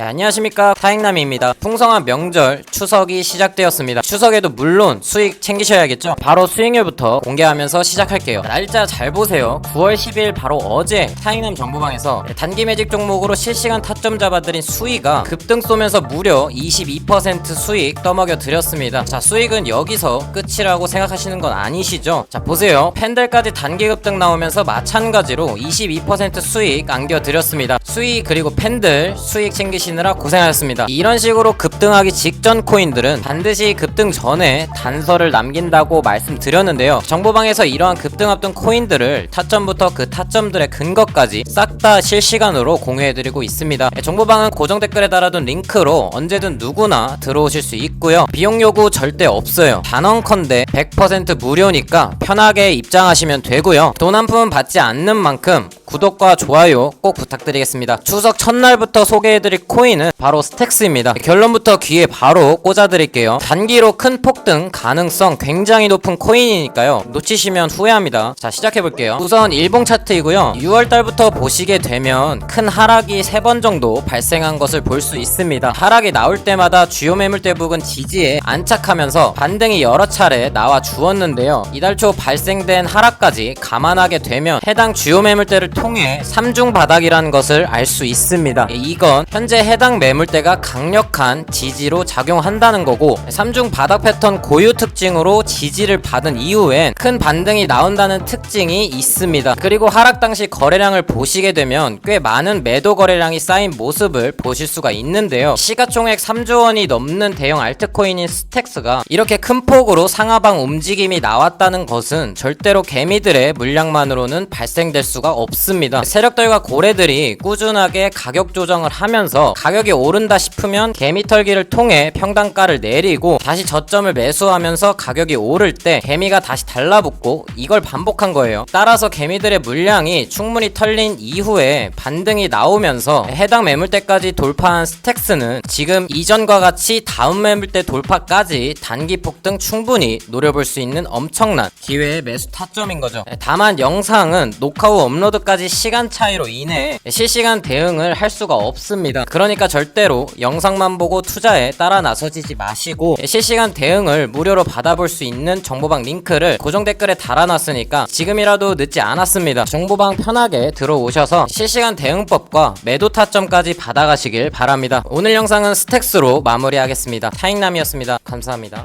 네, 안녕하십니까. 타익남입니다. 풍성한 명절 추석이 시작되었습니다. 추석에도 물론 수익 챙기셔야겠죠? 바로 수익률부터 공개하면서 시작할게요. 날짜 잘 보세요. 9월 10일 바로 어제 타익남 정보방에서 단기 매직 종목으로 실시간 타점 잡아드린 수익가 급등 쏘면서 무려 22% 수익 떠먹여 드렸습니다. 자 수익은 여기서 끝이라고 생각하시는 건 아니시죠? 자 보세요. 팬들까지 단기 급등 나오면서 마찬가지로 22% 수익 안겨 드렸습니다. 수익 그리고 팬들 수익 챙기시 느라 고생하셨습니다. 이런 식으로 급등하기 직전 코인들은 반드시 급등 전에 단서를 남긴다고 말씀드렸는데요. 정보방에서 이러한 급등 앞둔 코인들을 타점부터 그 타점들의 근거까지 싹 다 실시간으로 공유해드리고 있습니다. 정보방은 고정 댓글에 달아둔 링크로 언제든 누구나 들어오실 수 있고요. 비용 요구 절대 없어요. 단언컨대 100% 무료니까 편하게 입장하시면 되고요. 돈 한 푼 받지 않는 만큼 구독과 좋아요 꼭 부탁드리겠습니다. 추석 첫날부터 소개해드릴 코 인은 바로 스택스입니다. 결론부터 귀에 바로 꽂아드릴게요. 단기로 큰 폭등 가능성 굉장히 높은 코인이니까요. 놓치시면 후회합니다. 자 시작해볼게요. 우선 일봉 차트이고요. 6월달부터 보시게 되면 큰 하락이 3번 정도 발생한 것을 볼 수 있습니다. 하락이 나올 때마다 주요 매물대 부근 지지에 안착하면서 반등이 여러 차례 나와 주었는데요. 이달 초 발생된 하락까지 감안하게 되면 해당 주요 매물대를 통해 3중 바닥이라는 것을 알 수 있습니다. 이건 현재 해당 매물대가 강력한 지지로 작용한다는 거고 3중 바닥 패턴 고유 특징으로 지지를 받은 이후엔 큰 반등이 나온다는 특징이 있습니다. 그리고 하락 당시 거래량을 보시게 되면 꽤 많은 매도 거래량이 쌓인 모습을 보실 수가 있는데요. 시가총액 3조 원이 넘는 대형 알트코인인 스택스가 이렇게 큰 폭으로 상하방 움직임이 나왔다는 것은 절대로 개미들의 물량만으로는 발생될 수가 없습니다. 세력들과 고래들이 꾸준하게 가격 조정을 하면서 가격이 오른다 싶으면 개미 털기를 통해 평단가를 내리고 다시 저점을 매수하면서 가격이 오를 때 개미가 다시 달라붙고 이걸 반복한 거예요. 따라서 개미들의 물량이 충분히 털린 이후에 반등이 나오면서 해당 매물대까지 돌파한 스택스는 지금 이전과 같이 다음 매물대 돌파까지 단기 폭등 충분히 노려볼 수 있는 엄청난 기회의 매수 타점인 거죠. 다만 영상은 녹화 후 업로드까지 시간 차이로 인해 실시간 대응을 할 수가 없습니다. 그 러니까 절대로 영상만 보고 투자에 따라 나서지지 마시고 실시간 대응을 무료로 받아볼 수 있는 정보방 링크를 고정 댓글에 달아놨으니까 지금이라도 늦지 않았습니다. 정보방 편하게 들어오셔서 실시간 대응법과 매도 타점까지 받아가시길 바랍니다. 오늘 영상은 스택스로 마무리하겠습니다. 타익남이었습니다. 감사합니다.